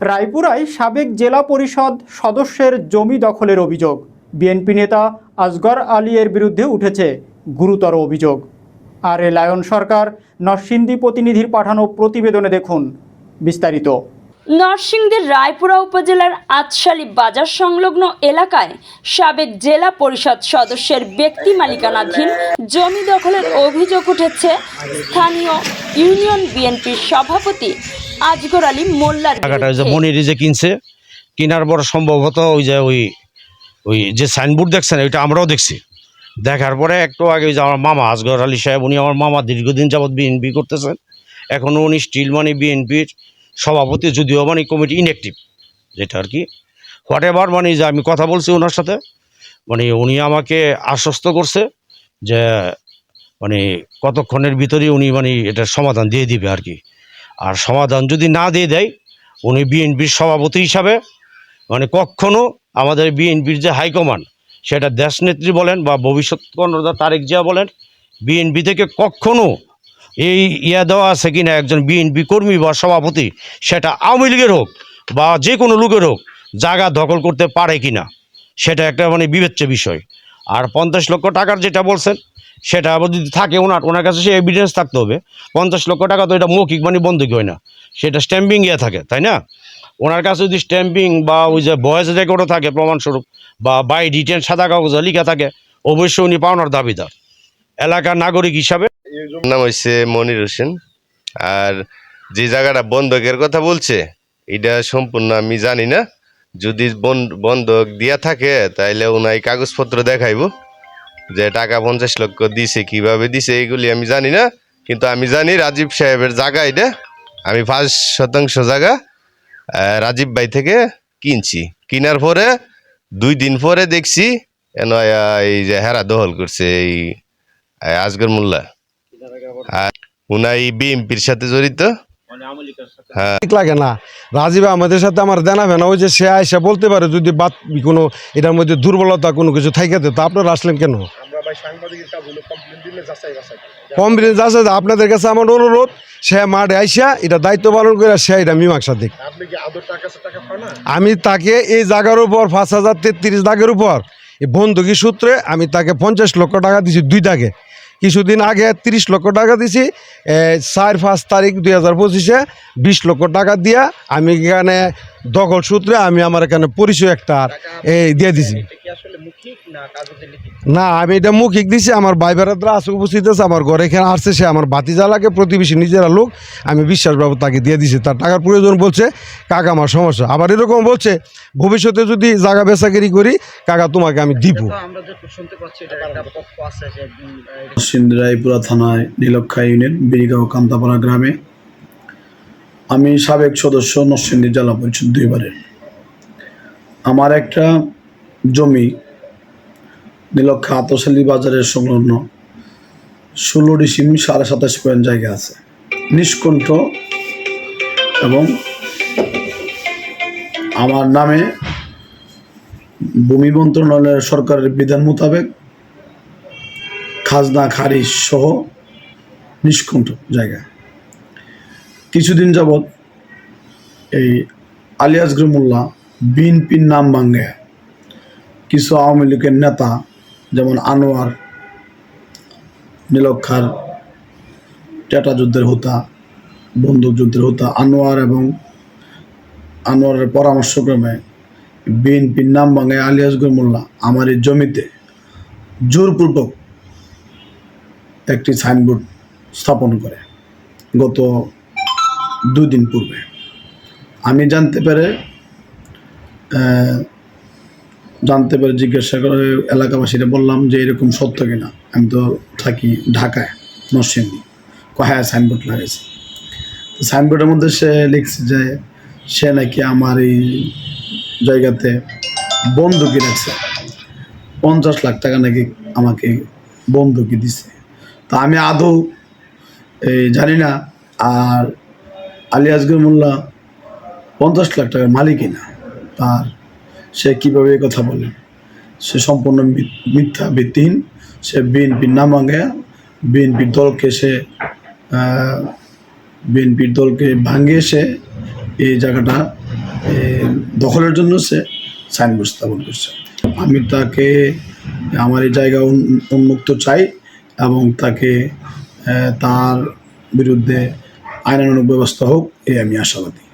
রায়পুরায় সাবেক জেলা পরিষদ সদস্যের জমি দখলের অভিযোগ। বিএনপি নেতা আসগর আলীর বিরুদ্ধে উঠেছে গুরুতর অভিযোগ। আর এ লায়ন সরকার নরসিংদী প্রতিনিধির পাঠানো প্রতিবেদনে দেখুন বিস্তারিত। নরসিংদীর রায়পুরা উপজেলার আতশালী বাজার সংলগ্ন এলাকায় সাবেক জেলা পরিষদ সদস্যের ব্যক্তি মালিকানাধীন জমি দখলের অভিযোগ উঠেছে স্থানীয় ইউনিয়ন বিএনপির সভাপতি আজগর আলী মোল্লার টাকাটা ওই যে। মনিরি যে কিনছে কেনার পর সম্ভবত ওই যে ওই ওই যে সাইনবোর্ড দেখছেন ওইটা আমরাও দেখছি। দেখার পরে একটু আগে ওই যে আমার মামা আজগর আলী সাহেব উনি আমার মামা দীর্ঘদিন যাবৎ বিএনপি করতেছেন। এখনও উনি স্টিল মানি বিএনপির সভাপতি যদিও মানে কমিটি ইনঅ্যাক্টিভ যেটা আর কি। হোয়াট এভার মানে যে আমি কথা বলছি ওনার সাথে মানে উনি আমাকে আশ্বস্ত করছে যে মানে কতক্ষণের ভিতরেই উনি মানে এটার সমাধান দিয়ে দিবে আর কি। আর সমাধান যদি না দিয়ে দেয়, উনি বিএনপির সভাপতি হিসাবে মানে কখনো আমাদের বিএনপির যে হাইকমান্ড, সেটা দেশনেত্রী বলেন বা ভবিষ্যৎ কর্ণধার তারেক জিয়া বলেন, বিএনপি থেকে কখনো এই ইয়া দেওয়া আছে কিনা, একজন বিএনপি কর্মী বা সভাপতি, সেটা আওয়ামী লীগের হোক বা যে কোনো লোকের হোক, জায়গা দখল করতে পারে কিনা, সেটা একটা মানে বিবেচ্য বিষয়। আর পঞ্চাশ লক্ষ টাকার যেটা বলছেন সেটা আবার যদি থাকে ওনার ওনার কাছে সে এভিডেন্স থাকতে হবে। পঞ্চাশ লক্ষ টাকা তো এটা মৌখিক মানে বন্ধকি হয় না? সেটা স্ট্যাম্পিং ইয়ে থাকে, তাই না? ওনার কাছে যদি স্ট্যাম্পিং বা ওই যে ভয়েস রেকর্ডও থাকে প্রমাণস্বরূপ, বা বাই রিটেন সাদা কাগজে লিখা থাকে, অবশ্যই উনি পাওনার দাবিদার। এলাকার নাগরিক হিসাবে নাম হচ্ছে মনির হোসেন, আর যে জায়গাটা বন্ধকের কথা বলছে, এটা সম্পূর্ণ আমি জানি না। যদি বন- বন্ধক দিয়া থাকে, তাইলে ওনাই কাগজপত্র দেখাইব। যে টাকা পঞ্চাশ লক্ষ দিছে, কীভাবে দিছে এগুলি আমি জানি না, কিন্তু আমি জানি রাজীব সাহেবের জায়গা এটা, আমি পাঁচ শতাংশ জায়গা রাজীব ভাই থেকে কিনছি। কিনার পরে দুই দিন পরে দেখছি এই যে হেরা দখল করছে এই আজগর মোল্লা। আর উনাই বিএমপির সাথে জড়িত। হ্যাঁ। ঠিক লাগে না। রাজীব আমাদের সাথে আমার দেনাবে না ওই যে সে আয়সা বলতে পারে যদি বাদ কোনো এটার মধ্যে দুর্বলতা কোনো কিছু থাকে তো আপনারা আসলেন কেন? কমপ্লেন আছে যে আপনাদের কাছে আমার অনুরোধ সে মাঠে আইসা এটা দায়িত্ব পালন করে সে এটা মীমাংসা দিক। আমি তাকে এই জায়গার উপর পাঁচ হাজার তেত্রিশ দাগের উপর এই বন্ধুকি সূত্রে আমি তাকে পঞ্চাশ লক্ষ টাকা দিছি দুই দাগে। কিছুদিন আগে তিরিশ লক্ষ টাকা দিছি চার পাঁচ তারিখ দুই হাজার পঁচিশে বিশ লক্ষ টাকা দিয়া আমি এখানে দখল সূত্রে আমি আমার এখানে পরিচয় একটা এই দিয়ে দিছি। না আমি এটা মুখিক দিছি। আমার ভাই বেড়াতরা আছে উপস্থিত আছে আমার ঘরে এখানে আসছে সে আমার বাতিজালাকে প্রতিবেশী নিজেরা লোক। আমি বিশ্বাসবাবু তাকে দিয়ে দিছি। তার টাকার প্রয়োজন বলছে কাকা আমার সমস্যা। আবার এরকম বলছে ভবিষ্যতে যদি জায়গা বেচাকেরি করি কাকা তোমাকে আমি দিব। সিন্দ্রাইপুরা থানায় নীলক্ষা ইউনিয়ন বিরিগাঁও কান্তাপাড়া গ্রামে। আমি সাবেক সদস্য নরসিংদী জেলা পরিষদ দুইবারের। আমার একটা জমি নীলক্ষা আতশালী বাজারের সংলগ্ন ষোলো ডিসিম সাড়ে সাতাশ পয়েন্ট জায়গা আছে। নিষ্কণ্ঠ এবং আমার নামে ভূমি মন্ত্রণালয়ের সরকারের বিধান মোতাবেক খাজনা, খারিজ সহ নিষ্কণ্ঠ জায়গা। কিছুদিন যাবৎ এই আলিয়াসগর মোল্লা বিএনপির নাম ভাঙ্গে কিছু আওয়ামী লীগের নেতা, যেমন আনোয়ার, নীলক্ষার, টেটা যুদ্ধের হোতা, বন্দুক যুদ্ধের হোতা, আনোয়ার এবং আনোয়ারের পরামর্শক্রমে বিএনপির নাম ভাঙ্গে আলিয়াসগর মোল্লা আমার এই জমিতে জোরপূর্বক একটি সাইনবোর্ড স্থাপন করে। গত দুই দিন পূর্বে। আমি জানতে পেরে জানতে পেরে জিজ্ঞাসা করে এলাকাবাসীরা বললাম যে এরকম সত্য কিনা। আমি তো থাকি ঢাকায়, নরসিংদী। হ্যাঁ সাইনবোর্ড লাগাইছে সাইনবোর্ডের মধ্যে সে লিখছে যে, সে নাকি আমার এই জায়গাতে বন্দুকি রাখছে। পঞ্চাশ লাখ টাকা নাকি আমাকে বন্দুকি দিছে। তা আমি আদৌ, এই জানি না, আর আলী আসগর মোল্লা পঞ্চাশ লাখ টাকার মালিকই না তার সে কীভাবে এই কথা বলে? সে সম্পূর্ণ মিথ্যা ভিত্তিহীন। সে বিএনপির নাম ভাঙে। বিএনপির দলকে সে বিএনপির দলকে ভাঙিয়ে সে এই জায়গাটা এ, দখলের জন্য সে সাইনবোর্ড স্থাপন করছে। আমি তাকে আমার এই জায়গা উন- উন্মুক্ত চাই এবং তাকে তার বিরুদ্ধে আইনানুগ ব্যবস্থা হোক এই আমি আশাবাদী